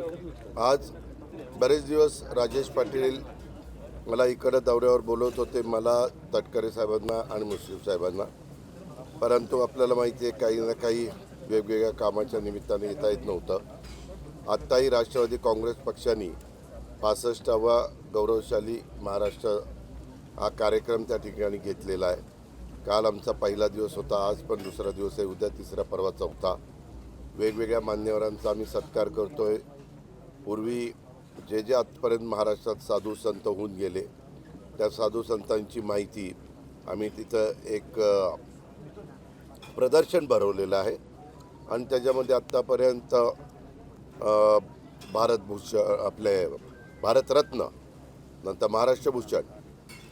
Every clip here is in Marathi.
आज बरेच दिवस राजेश पाटील मला इकडं दौऱ्यावर बोलवत होते मला तटकरे साहेबांना आणि मुश्रीफ साहेबांना. परंतु आपल्याला माहिती आहे काही ना काही वेगवेगळ्या कामाच्या निमित्ताने येता येत नव्हतं. आत्ताही राष्ट्रवादी काँग्रेस पक्षाने पासष्टावा गौरवशाली महाराष्ट्र हा कार्यक्रम त्या ठिकाणी घेतलेला आहे. काल आमचा पहिला दिवस होता आज पण दुसरा दिवस आहे उद्या तिसरा परवा चौथा. वेगवेगळ्या मान्यवरांचा आम्ही सत्कार करतो आहे पूर्वी जे जे आजपर्यंत महाराष्ट्रात साधू संत होऊन गेले त्या साधू संतांची माहिती आम्ही तिथं एक प्रदर्शन भरवलेलं आहे. आणि त्याच्यामध्ये आत्तापर्यंत भारतभूषण आपले भारतरत्न नंतर महाराष्ट्रभूषण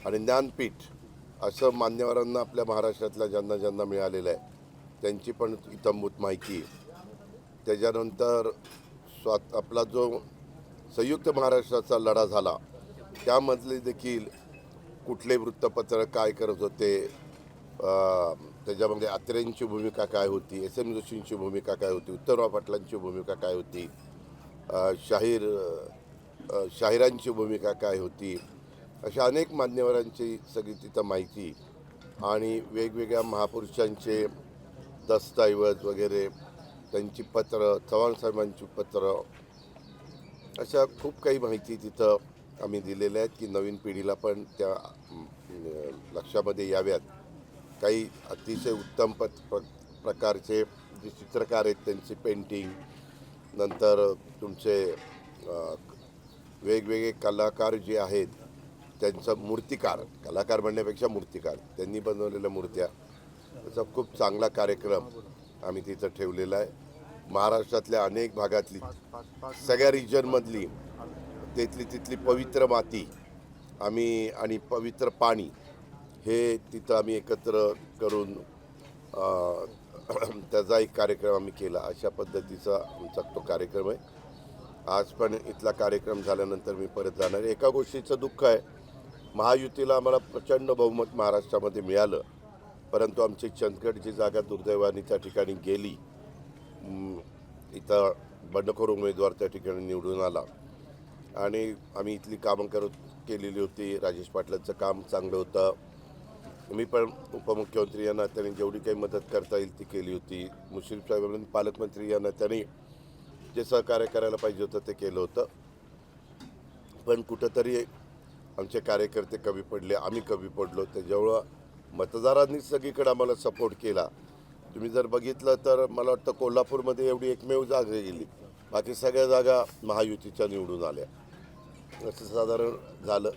आणि ज्ञानपीठ असं मान्यवरांना आपल्या महाराष्ट्रातल्या ज्यांना ज्यांना मिळालेलं आहे त्यांची पण इतंभूत माहिती त्याच्यानंतर स्वात आपला जो संयुक्त महाराष्ट्राचा लढा झाला त्यामधले देखील कुठले वृत्तपत्र काय करत होते त्याच्यामध्ये आत्रेंची भूमिका काय होती एस एम जोशींची भूमिका काय होती उत्तरराव पाटलांची भूमिका काय होती शाहीर शाहिरांची भूमिका काय होती अशा अनेक मान्यवरांची सगळी तिथं माहिती आणि वेगवेगळ्या महापुरुषांचे दस्तऐवज वगैरे त्यांची पत्र चव्हाण साहेबांची पत्र अशा खूप काही माहिती तिथं आम्ही दिलेल्या आहेत की नवीन पिढीला पण त्या लक्षामध्ये याव्यात. काही अतिशय उत्तम प प्र प्रकारचे जे चित्रकार आहेत त्यांची पेंटिंग नंतर तुमचे वेगवेगळे कलाकार जे आहेत त्यांचं मूर्तिकार कलाकार म्हणण्यापेक्षा मूर्तिकार त्यांनी बनवलेल्या मूर्त्या त्याचा खूप चांगला कार्यक्रम आम्ही तिथं ठेवलेलं आहे. महाराष्ट्रातल्या अनेक भागातली सगळ्या रिजनमधली तिथली तिथली पवित्र माती आम्ही आणि पवित्र पाणी हे तिथं आम्ही एकत्र करून त्याचा एक कार्यक्रम आम्ही केला. अशा पद्धतीचा आमचा तो कार्यक्रम आहे. आज पण इथला कार्यक्रम झाल्यानंतर मी परत जाणार एका गोष्टीचं दुःख आहे. महायुतीला आम्हाला प्रचंड बहुमत महाराष्ट्रामध्ये मिळालं. परंतु आमची चंदगडची जागा दुर्दैवाने त्या ठिकाणी गेली इथं बंडखोर उमेदवार त्या ठिकाणी निवडून आला. आणि आम्ही इथली कामं करत केलेली होती राजेश पाटलांचं काम चांगलं होतं. मी पण उपमुख्यमंत्री या नात्याने जेवढी काही मदत करता येईल ती केली होती. मुश्रीफ साहेबांनी पालकमंत्री या नात्याने जे सहकार्य करायला पाहिजे होतं ते केलं होतं. पण कुठंतरी आमचे कार्यकर्ते कमी पडले आम्ही कमी पडलो. त्याच्यामुळं मतदारांनी सगळीकडे आम्हाला सपोर्ट केला. तुम्ही जर बघितलं तर मला वाटतं कोल्हापूरमध्ये एवढी एकमेव जागा गेली. बाकी सगळ्या जागा महायुतीच्या निवडून आल्या. असं साधारण झालं.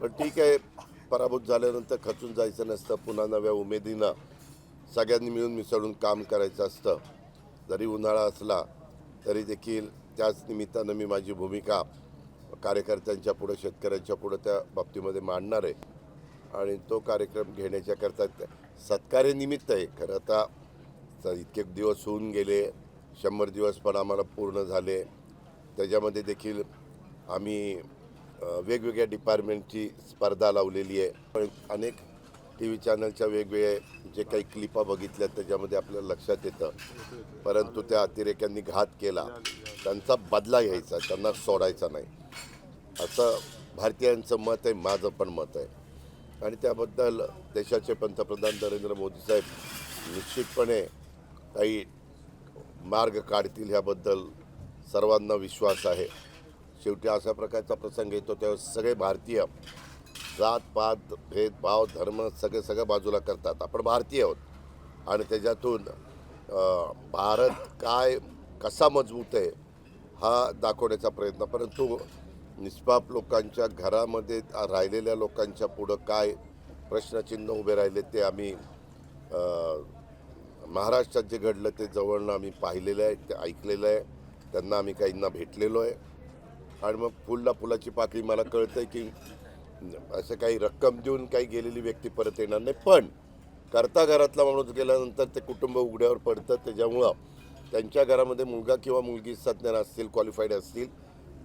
पण ठीक आहे पराभूत झाल्यानंतर खचून जायचं नसतं. पुन्हा नव्या उमेदीनं सगळ्यांनी मिळून मिसळून काम करायचं असतं. जरी उन्हाळा असला तरी देखील त्याच निमित्तानं मी माझी भूमिका कार्यकर्त्यांच्या पुढं शेतकऱ्यांच्या पुढं त्या बाबतीमध्ये मांडणार आहे. आणि तो कार्यक्रम घेण्याच्याकरता त्या- सत्कार्य निमित्त आहे. खरं आता इतके दिवस होऊन गेले शंभर दिवस पण आम्हाला पूर्ण झाले. त्याच्यामध्ये देखील आम्ही वेगवेगळ्या डिपार्टमेंटची स्पर्धा लावलेली आहे. पण अनेक टी व्ही चॅनलच्या वेगवेगळे जे काही क्लिपा बघितल्या त्याच्यामध्ये आपल्याला लक्षात येतं. परंतु त्या अतिरेक्यांनी घात केला. त्यांचा बदला घ्यायचा त्यांना सोडायचा नाही. असं भारतीयांचं मत आहे माझं पण मत आहे. आणि त्याबद्दल देशाचे पंतप्रधान नरेंद्र मोदी साहेब निश्चितपणे काही मार्ग काढतील ह्याबद्दल सर्वांना विश्वास आहे. शेवटी अशा प्रकारचा प्रसंग येतो तेव्हा सगळे भारतीय जात पात भेदभाव धर्म सगळे सगळं बाजूला करतात. आपण भारतीय आहोत आणि त्याच्यातून भारत काय कसा मजबूत आहे हा दाखवण्याचा प्रयत्न. परंतु निष्पाप लोकांच्या घरामध्ये राहिलेल्या लोकांच्या पुढं काय प्रश्नचिन्ह उभे राहिले ते आम्ही महाराष्ट्रात जे घडलं ते जवळनं आम्ही पाहिलेलं आहे ते ऐकलेलं आहे. त्यांना आम्ही काहींना भेटलेलो आहे. आणि मग फुलला फुलाची पाकळी मला कळतं आहे की असं काही रक्कम देऊन काही गेलेली व्यक्ती परत येणार नाही. पण करता घरातला माणूस गेल्यानंतर ते कुटुंब उघड्यावर पडतं. त्याच्यामुळं त्यांच्या घरामध्ये मुलगा किंवा मुलगी सज्ञान असतील क्वालिफाईड असतील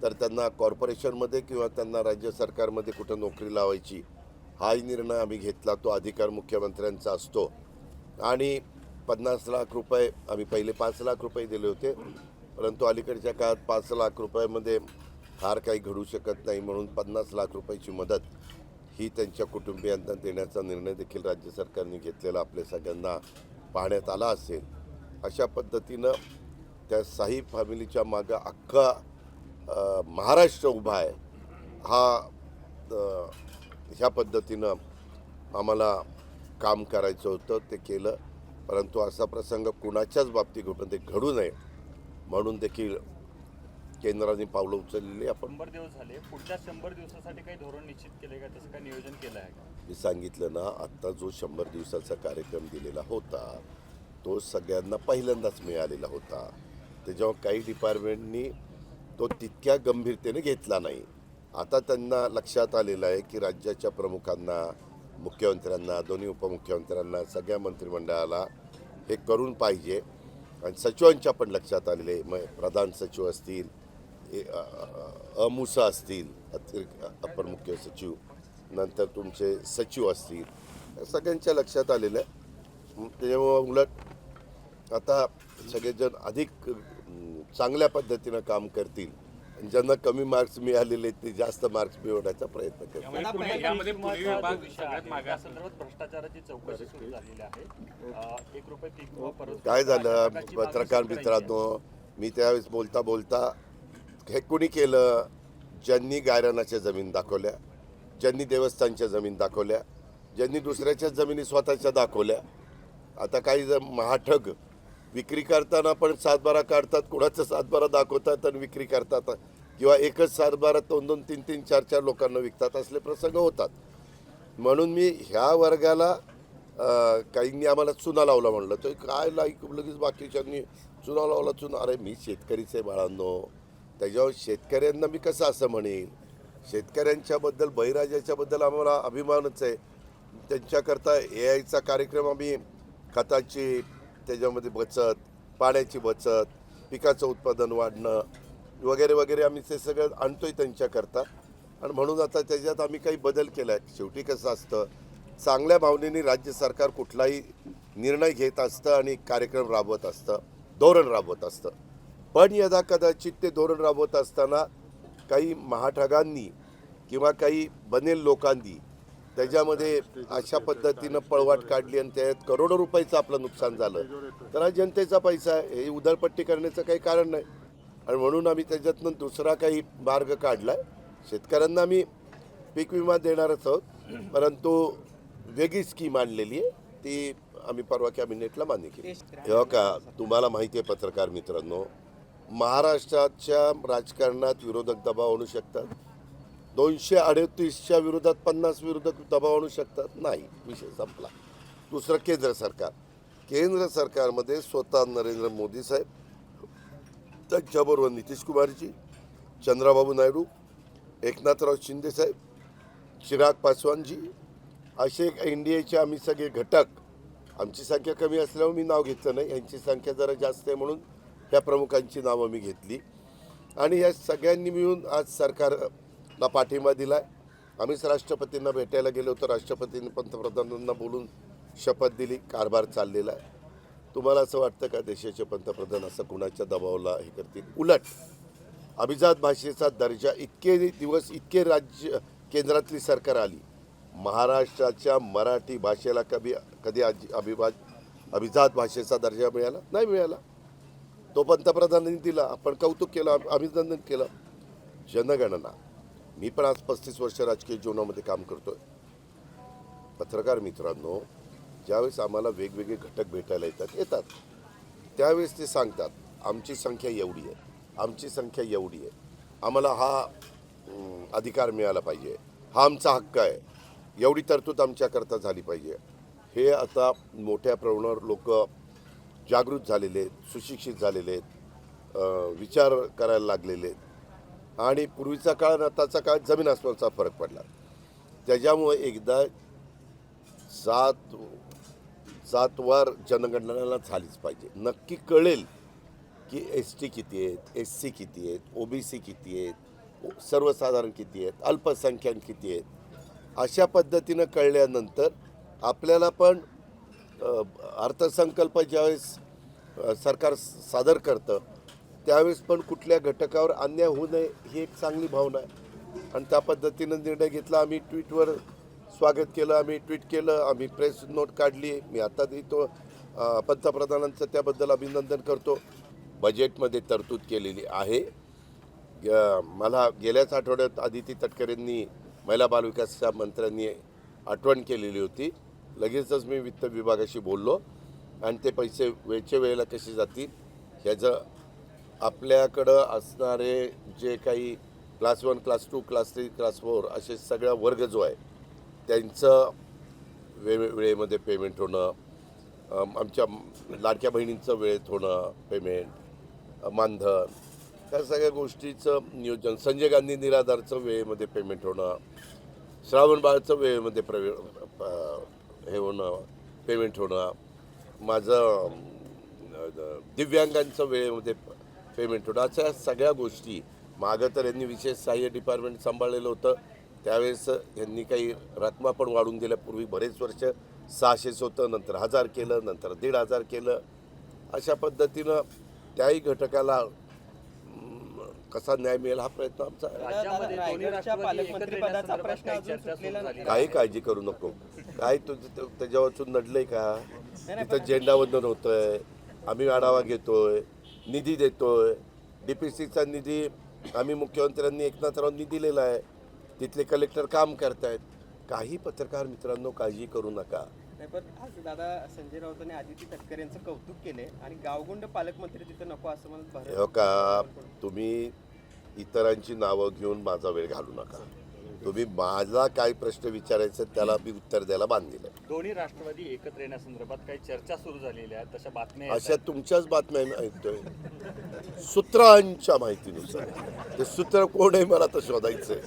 तर त्यांना कॉर्पोरेशनमध्ये किंवा त्यांना राज्य सरकारमध्ये कुठं नोकरी लावायची हाही निर्णय आम्ही घेतला. तो अधिकार मुख्यमंत्र्यांचा असतो. आणि पन्नास लाख रुपये आम्ही पहिले पाच लाख रुपये दिले होते. परंतु अलीकडच्या काळात पाच लाख रुपयामध्ये फार काही घडू शकत नाही म्हणून पन्नास लाख रुपयाची मदत ही त्यांच्या कुटुंबियांना देण्याचा निर्णय देखील राज्य सरकारने घेतलेला आपल्या सगळ्यांना पाहण्यात आला असेल. अशा पद्धतीनं त्या साई फॅमिलीच्या मागं अख्खा महाराष्ट्र उभा आहे. हा ह्या पद्धतीनं आम्हाला काम करायचं होतं ते केलं. परंतु असा प्रसंग कुणाच्याच बाबतीत घडून ते घडू नये म्हणून देखील केंद्राने पावलं उचललेली आपण शंभर दिवस झाले. पुढच्या शंभर दिवसासाठी काही धोरण निश्चित केले का? तसं काही नियोजन केलं आहे का? मी सांगितलं ना आत्ता जो शंभर दिवसाचा कार्यक्रम दिलेला होता तो सगळ्यांना पहिल्यांदाच मिळालेला होता. त्याच्यावर काही डिपार्टमेंटनी तो तितक्या गंभीरतेने घेतला नाही. आता त्यांना लक्षात आलेलं आहे की राज्याच्या प्रमुखांना मुख्यमंत्र्यांना दोन्ही उपमुख्यमंत्र्यांना सगळ्या मंत्रिमंडळाला हे करून पाहिजे. आणि सचिवांच्या पण लक्षात आलेले आहे. मग प्रधान सचिव असतील ए- अमुसा असतील अतिरिक्त अपर मुख्य सचिव नंतर तुमचे सचिव असतील सगळ्यांच्या लक्षात आलेलं आहे. त्याच्यामुळं उलट आता सगळेजण अधिक चांगल्या पद्धतीनं काम करतील. आणि ज्यांना कमी मार्क्स मिळालेले आहेत, ते जास्त मार्क्स मिळवण्याचा प्रयत्न करतील. काय झालं? पत्रकार. मित्रांनो मी त्यावेळेस बोलता बोलता हे कुणी केलं? ज्यांनी गायरानाच्या जमीन दाखवल्या ज्यांनी देवस्थानच्या जमीन दाखवल्या ज्यांनी दुसऱ्याच्या जमिनी स्वतःच्या दाखवल्या. आता काही जण महाठग विक्री करताना पण सातबारा काढतात कुणाचं सातबारा दाखवतात आणि विक्री करतात. किंवा एकच सातबारा दोन दोन तीन तीन चार चार लोकांना विकतात असले प्रसंग होतात. म्हणून मी ह्या वर्गाला काहींनी आम्हाला चुना लावला म्हणलं. तर काय लाईक लगेच बाकीच्यांनी चुना लावला चुना. अरे मी शेतकरीच आहे बाळांनो. त्याच्यावर शेतकऱ्यांना मी कसं असं म्हणेन? शेतकऱ्यांच्याबद्दल बहिराजाच्याबद्दल आम्हाला अभिमानच आहे. त्यांच्याकरता ए आयचा कार्यक्रम आम्ही खताची त्याच्यामध्ये बचत पाण्याची बचत पिकाचं उत्पादन वाढणं वगैरे वगैरे आम्ही ते सगळं आणतोय त्यांच्याकरता आणि म्हणून आता त्याच्यात आम्ही काही बदल केला आहे शेवटी कसं असतं चांगल्या भावनेने राज्य सरकार कुठलाही निर्णय घेत असतं आणि कार्यक्रम राबवत असतं धोरण राबवत असतं. पण यदा कदाचित ते धोरण राबवत असताना काही महाठगांनी किंवा काही बनेल लोकांनी त्याच्यामध्ये अशा पद्धतीनं पळवाट काढली आणि त्यात करोडो रुपयाचं आपलं नुकसान झालं. तर हा जनतेचा पैसा आहे. हे उधळपट्टी करण्याचं काही कारण नाही. आणि म्हणून आम्ही त्याच्यातनं दुसरा काही मार्ग काढला आहे शेतकऱ्यांना आम्ही पीक विमा देणारच आहोत. परंतु वेगळी स्कीम आणलेली आहे. ती आम्ही परवा कॅबिनेटला मान्य केली. हे का तुम्हाला माहिती आहे पत्रकार मित्रांनो महाराष्ट्राच्या राजकारणात विरोधक दबाव आणू शकतात. दोनशे अडतीसच्या विरोधात पन्नास विरोधक दबाव आणू शकतात? नाही. विषय संपला. दुसरं केंद्र सरकार. केंद्र सरकारमध्ये स्वतः नरेंद्र मोदी साहेब त्यांच्याबरोबर नितीश कुमारजी चंद्राबाबू नायडू एकनाथराव शिंदे साहेब चिराग पासवानजी असे एन-डी-एचे आम्ही सगळे घटक. आमची संख्या कमी असल्यामुळे मी नाव घेतलं नाही. यांची संख्या जरा जास्त आहे म्हणून ह्या प्रमुखांची नावं मी घेतली. आणि या सगळ्यांनी मिळून आज सरकार ला पाठिंबा दिला आहे आम्हीच राष्ट्रपतींना भेटायला गेलो होतो. राष्ट्रपतींनी पंतप्रधानांना बोलून शपथ दिली. कारभार चाललेला आहे. तुम्हाला असं वाटतं का देशाचे पंतप्रधान असं कुणाच्या दबावाला हे करतील? उलट अभिजात भाषेचा दर्जा इतके दिवस इतके राज्य केंद्रातली सरकार आली. महाराष्ट्राच्या मराठी भाषेला कधी कधी अजि- अभिभाज अभिजात भाषेचा दर्जा मिळाला? नाही मिळाला. तो पंतप्रधानांनी दिला. आपण कौतुक केलं अभि- अभिनंदन केलं. जनगणना. मी पण आज पस्तीस वर्ष राजकीय जीवनामध्ये काम करतोय. पत्रकार मित्रांनो ज्यावेळेस आम्हाला वेगवेगळे घटक भेटायला येतात येतात. त्यावेळेस ते सांगतात आमची संख्या एवढी आहे आमची संख्या एवढी आहे. आम्हाला हा अधिकार मिळाला पाहिजे. हा आमचा हक्क आहे. एवढी तरतूद आमच्याकरता झाली पाहिजे. हे आता मोठ्या प्रमाणावर लोक जागृत झालेले आहेत सुशिक्षित झालेले आहेत विचार करायला लागलेले आहेत. आणि पूर्वीचा काळ आणि आताचा काळ जमीन आसमानचा फरक पडला. त्याच्यामुळे एकदा जात जातवार जनगणनाला झालीच पाहिजे. नक्की कळेल की एस टी किती आहेत एस सी किती आहेत ओ बी सी किती आहेत सर्वसाधारण किती आहेत अल्पसंख्याक किती आहेत अशा पद्धतीनं कळल्यानंतर आपल्याला पण अर्थसंकल्प ज्यावेळेस सरकार सादर करतं त्यावेळेस पण कुठल्या घटकावर अन्याय होऊ नये ही एक चांगली भावना आहे. आणि त्या पद्धतीनं निर्णय घेतला आम्ही ट्विटवर स्वागत केलं आम्ही ट्विट केलं आम्ही प्रेस नोट काढली. मी आता देतो पंतप्रधानांचं त्याबद्दल अभिनंदन करतो. बजेटमध्ये तरतूद केलेली आहे. मला गेल्याच आठवड्यात आदिती तटकरेंनी महिला बालविकासच्या मंत्र्यांनी आठवण केलेली होती. लगेचच मी वित्त विभागाशी बोललो. आणि ते पैसे वेळच्या वेळेला कसे जातील ह्याचं आपल्याकडं असणारे जे काही class one class two class three class four असे सगळा वर्ग जो आहे त्यांचं वे वेळेमध्ये पेमेंट होणं आमच्या लाडक्या बहिणींचं वेळेत होणं पेमेंट मानधन त्या सगळ्या गोष्टीचं नियोजन संजय गांधी निराधारचं वेळेमध्ये पेमेंट होणं श्रावण बाळचं वेळेमध्ये प्रवे प- हे होणं पेमेंट होणं माझं दिव्यांगांचं वेळेमध्ये पेमेंट. होणं अशा सगळ्या गोष्टी. मागं तर यांनी विशेष सहाय्य डिपार्टमेंट सांभाळलेलं होतं. त्यावेळेस यांनी काही रकमा पण वाढून दिल्या. पूर्वी बरेच वर्ष सहाशेच होतं नंतर हजार केलं नंतर दीड हजार केलं. अशा पद्धतीनं त्याही घटकाला कसा न्याय मिळेल हा प्रयत्न आमचा काही काळजी करू नको. काय तुझं त्याच्यावरचून नडलंय का? तिथं झेंडावंदन होतंय. आम्ही आढावा घेतोय. निधी देतोय डी पी सीचा निधी आम्ही मुख्यमंत्र्यांनी एकनाथरावांनी दिलेला आहे. तिथले कलेक्टर काम करतायत. काही पत्रकार मित्रांनो काळजी करू नका. नाही पण आज दादा संजय राऊतांनी आदिती तटकरे यांचं कौतुक केले आणि गावगुंड पालकमंत्री तिथं नको असं म्हणत हो का? तुम्ही इतरांची नावं घेऊन माझा वेळ घालू नका. तुम्ही माझा काय प्रश्न विचारायचा त्याला मी उत्तर द्यायला बांधलेलं आहे. दोन्ही राष्ट्रवादी एकत्र येण्यासंदर्भात काही चर्चा सुरू झालेल्या आहेत तशा बातम्या अशा तुमच्याच बातम्या मी ऐकतोय. सूत्रांच्या माहितीनुसार. ते सूत्र कोण आहे मला तर शोधायचंय.